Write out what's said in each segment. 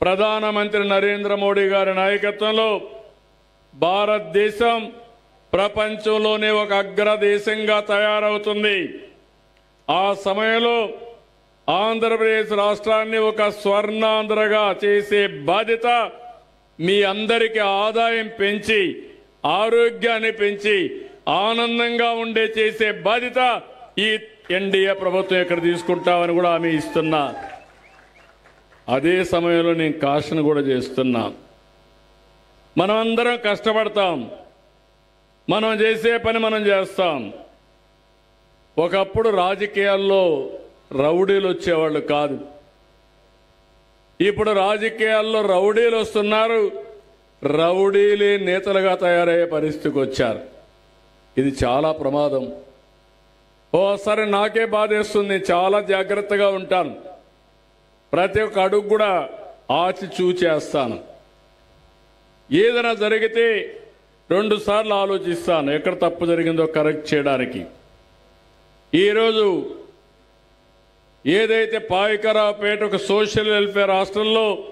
ప్రధానమంత్రి నరేంద్ర మోడీ గారి నాయకత్వంలో భారతదేశం ప్రపంచంలోనే ఒక అగ్రదేశంగా తయారవుతుంది. ఆ సమయంలో ఆంధ్రప్రదేశ్ రాష్ట్రాన్ని ఒక స్వర్ణాంధ్రగా చేసే బాధ్యత మీ అందరికీ ఆదాయం పెంచి ఆరోగ్యాన్ని పెంచి ఆనందంగా ఉండే చేసే బాధ్యత ఈ ఎన్డీఏ ప్రభుత్వం ఇక్కడ తీసుకుంటామని కూడా హామీ ఇస్తున్నా. అదే సమయంలో నేను కాషన్ కూడా చేస్తున్నా. మనం అందరం కష్టపడతాం. మనం చేసే పని మనం చేస్తాం. ఒకప్పుడు రాజకీయాల్లో రౌడీలు వచ్చేవాళ్ళు కాదు. ఇప్పుడు రాజకీయాల్లో రౌడీలు వస్తున్నారు. రౌడీలే నేతలుగా తయారయ్యే పరిస్థితికి వచ్చారు. ఇది చాలా ప్రమాదం. ఓసారి నాకే బాధేస్తుంది. చాలా జాగ్రత్తగా ఉంటాను. ప్రతి ఒక్క అడుగు కూడా ఆచి చూచేస్తాను. ఏదైనా జరిగితే రెండు సార్లు ఆలోచిస్తాను ఎక్కడ తప్పు జరిగిందో కరెక్ట్ చేయడానికి. ఈరోజు ఏదైతే పావికరావుపేట ఒక సోషల్ వెల్ఫేర్ హాస్టల్లో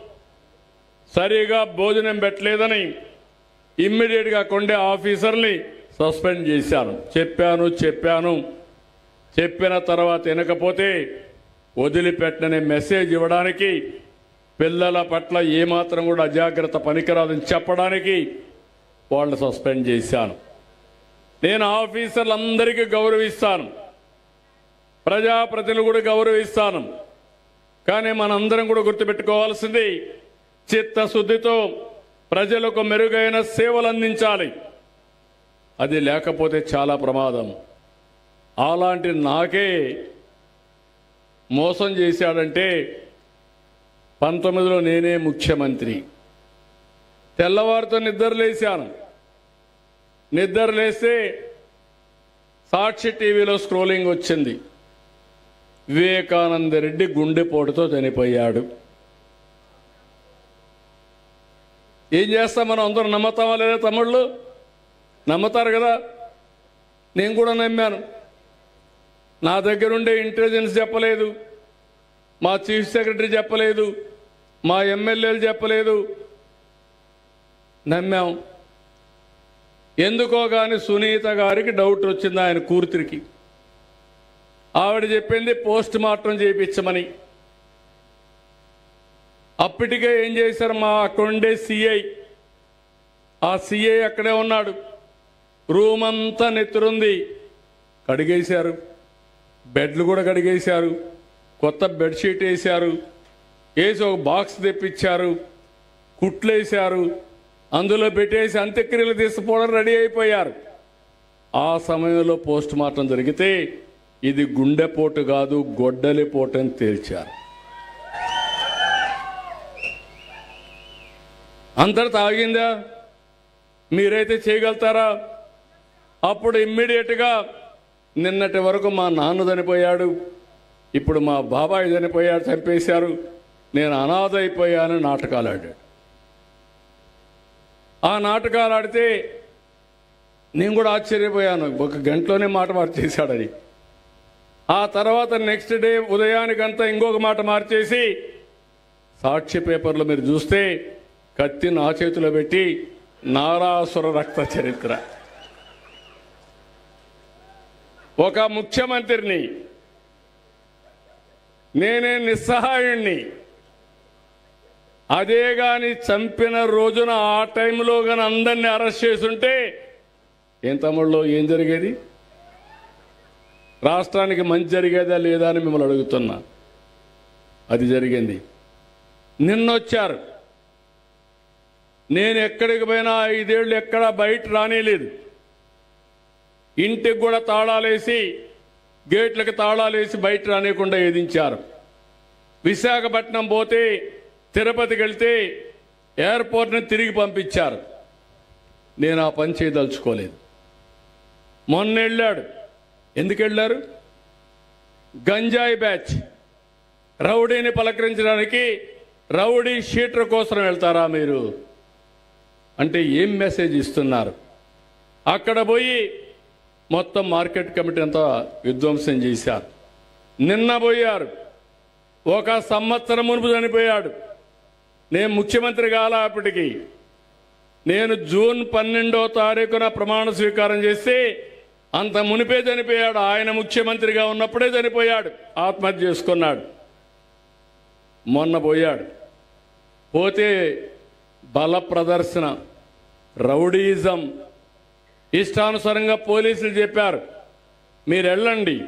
సరిగా భోజనం పెట్టలేదని ఇమ్మీడియట్గా కొండే ఆఫీసర్ని సస్పెండ్ చేశాను. చెప్పాను చెప్పాను. చెప్పిన తర్వాత వినకపోతే వదిలిపెట్టని మెసేజ్ ఇవ్వడానికి పిల్లల పట్ల ఏమాత్రం కూడా అజాగ్రత్త పనికిరాదని చెప్పడానికి వాళ్ళని సస్పెండ్ చేశాను. నేను ఆఫీసర్లందరికీ గౌరవిస్తాను. ప్రజాప్రతినిధులు కూడా గౌరవిస్తాను. కానీ మనందరం కూడా గుర్తుపెట్టుకోవాల్సింది చిత్తశుద్ధితో ప్రజలకు మెరుగైన సేవలు అందించాలి. అది లేకపోతే చాలా ప్రమాదం. అలాంటి నాకే మోసం చేశాడంటే పంతొమ్మిదిలో నేనే ముఖ్యమంత్రి. తెల్లవారితో నిద్రలేశాను నిద్రలేస్తే సాక్షి టీవీలో స్క్రోలింగ్ వచ్చింది. వివేకానంద రెడ్డి గుండెపోటుతో చనిపోయాడు. ఏం చేస్తాం మనం? అందరం నమ్మతామా లేదా తమ్ముళ్ళు? నమ్ముతారు కదా? నేను కూడా నమ్మాను. నా దగ్గరుండే ఇంటెలిజెన్స్ చెప్పలేదు. మా చీఫ్ సెక్రటరీ చెప్పలేదు. మా ఎమ్మెల్యేలు చెప్పలేదు. నమ్మాం. ఎందుకో కానీ సునీత గారికి డౌట్ వచ్చింది ఆయన కూతురికి. ఆవిడ చెప్పింది పోస్ట్ మార్టం చేయించమని అప్పటికే ఏం చేశారు? మా అక్కడుండే సిఐ ఆ సిఐ అక్కడే ఉన్నాడు. రూమ్ అంతా నెత్తురుంది. కడిగేశారు. బెడ్లు కూడా కడిగేశారు. కొత్త బెడ్షీట్ వేశారు. వేసి ఒక బాక్స్ తెప్పించారు. కుట్లేశారు. అందులో పెట్టేసి అంత్యక్రియలు తీసుకుపోవడం రెడీ అయిపోయారు. ఆ సమయంలో పోస్ట్ మార్టం జరిగితే ఇది గుండెపోటు కాదు గొడ్డలిపోటు అని తేల్చారు. అంతటా తాగిందా? మీరైతే చేయగలుగుతారా? అప్పుడు ఇమ్మీడియట్గా నిన్నటి వరకు మా నాన్న చనిపోయాడు. ఇప్పుడు మా బాబాయ్ చనిపోయాడు చంపేశారు. నేను అనాథ అయిపోయాను నాటకాలు ఆడాడు. ఆ నాటకాలు ఆడితే నేను కూడా ఆశ్చర్యపోయాను. ఒక గంటలోనే మాట మార్చేశాడని. ఆ తర్వాత నెక్స్ట్ డే ఉదయానికంతా ఇంకొక మాట మార్చేసి సాక్షి పేపర్లో మీరు చూస్తే కత్తి నా చేతిలో పెట్టి నారాసుర రక్త చరిత్ర. ఒక ముఖ్యమంత్రిని నేనే నిస్సహాయుణ్ణి. అదే గాని చంపిన రోజున ఆ టైంలో కానీ అందరినీ అరెస్ట్ చేసుంటే ఏం తమ్ముళ్ళు ఏం జరిగేది? రాష్ట్రానికి మంచి జరిగేదా లేదా అని మిమ్మల్ని అడుగుతున్నా. అది జరిగింది. నిన్నొచ్చారు. నేను ఎక్కడికి పోయినా ఐదేళ్ళు ఎక్కడా బయట రానేలేదు. ఇంటికి కూడా తాళాలేసి గేట్లకు తాళాలేసి బయట రానియకుండా ఏదించారు. విశాఖపట్నం పోతే తిరుపతికి వెళ్తే ఎయిర్పోర్ట్ని తిరిగి పంపించారు. నేను ఆ పని చేయదలుచుకోలేదు. మొన్న వెళ్ళాడు. ఎందుకు వెళ్ళారు? గంజాయి బ్యాచ్. రౌడీని పలకరించడానికి రౌడీ షీటర్ కోసం వెళ్తారా మీరు? అంటే ఏం మెసేజ్ ఇస్తున్నారు? అక్కడ పోయి మొత్తం మార్కెట్ కమిటీ అంతా విధ్వంసం చేశారు. నిన్న పోయారు. ఒక సంవత్సరం మునుపు చనిపోయాడు. నేను ముఖ్యమంత్రి కాల అప్పటికి. నేను జూన్ పన్నెండో తారీఖున ప్రమాణ స్వీకారం చేస్తే అంత మునిపే చనిపోయాడు. ఆయన ముఖ్యమంత్రిగా ఉన్నప్పుడే చనిపోయాడు. ఆత్మహత్య చేసుకున్నాడు. మొన్న పోయాడు. పోతే బల ప్రదర్శన రౌడీజం ఇష్టానుసారంగా పోలీసులు చెప్పారు. మీరు వెళ్ళండి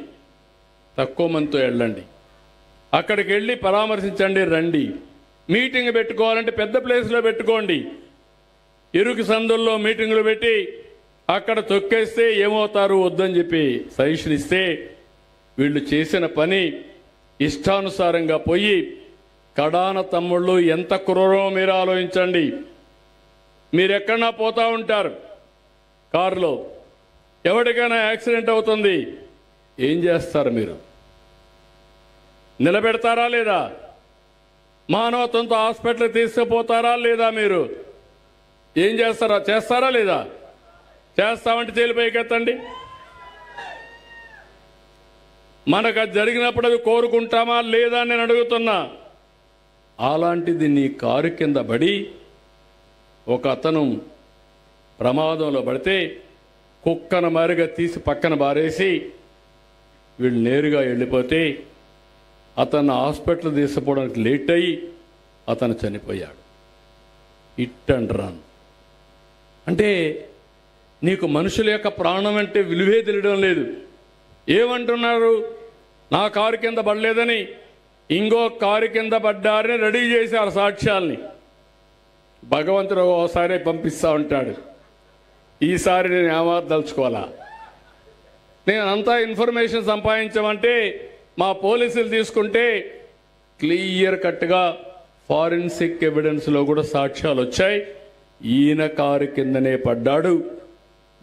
తక్కువ మందితో వెళ్ళండి అక్కడికి వెళ్ళి పరామర్శించండి రండి. మీటింగ్ పెట్టుకోవాలంటే పెద్ద ప్లేస్లో పెట్టుకోండి. ఇరుకు సందుల్లో మీటింగులు పెట్టి అక్కడ తొక్కేస్తే ఏమవుతారు వద్దని చెప్పి సజెషన్ ఇస్తే వీళ్ళు చేసిన పని ఇష్టానుసారంగా పోయి కడాన తమ్ముళ్ళు ఎంత క్రూరమో మీరు ఆలోచించండి. మీరు ఎక్కడన్నా ఉంటారు. కారులో. ఎవరికైనా యాక్సిడెంట్ అవుతుంది. ఏం చేస్తారు మీరు? నిలబెడతారా లేదా? మానవత్వంతో హాస్పిటల్ తీసుకుపోతారా లేదా మీరు? ఏం చేస్తారా? చేస్తారా లేదా? చేస్తామంటే తేలిపోయికెత్తండి మనకు అది జరిగినప్పుడు అది కోరుకుంటామా లేదా నేను అడుగుతున్నా. అలాంటిది నీ కారు కింద పడి ఒక అతను ప్రమాదంలో పడితే కుక్కన మారిగా తీసి పక్కన బారేసి వీళ్ళు నేరుగా వెళ్ళిపోతే అతను హాస్పిటల్ తీసుకుపోవడానికి లేట్ అయ్యి అతను చనిపోయాడు. Hit and run. అంటే నీకు మనుషుల యొక్క ప్రాణం అంటే విలువే తెలియడం లేదు. ఏమంటున్నారు? నా కారు కింద పడలేదని ఇంకో కారు కింద పడ్డారని రెడీ చేశారు సాక్ష్యాల్ని. భగవంతుడు ఒకసారి పంపిస్తా ఉంటాడు. ఈసారి నేను ఏమార్దలుచుకోవాలా నేను అంతా ఇన్ఫర్మేషన్ సంపాదించమంటే మా పోలీసులు తీసుకుంటే క్లియర్ కట్గా ఫారెన్సిక్ ఎవిడెన్స్లో కూడా సాక్ష్యాలు వచ్చాయి. ఈయన కారు కిందనే పడ్డాడు.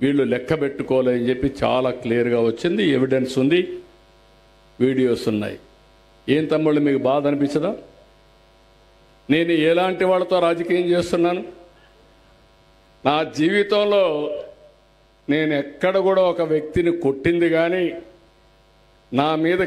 వీళ్ళు లెక్క పెట్టుకోలేని చెప్పి చాలా క్లియర్గా వచ్చింది ఎవిడెన్స్ ఉంది వీడియోస్ ఉన్నాయి. ఏం తమ్ముళ్ళు మీకు బాధ అనిపించదా? నేను ఎలాంటి వాళ్ళతో రాజకీయం చేస్తున్నాను? నా జీవితంలో నేను ఎక్కడ కూడా ఒక వ్యక్తిని కొట్టింది కానీ నా మీద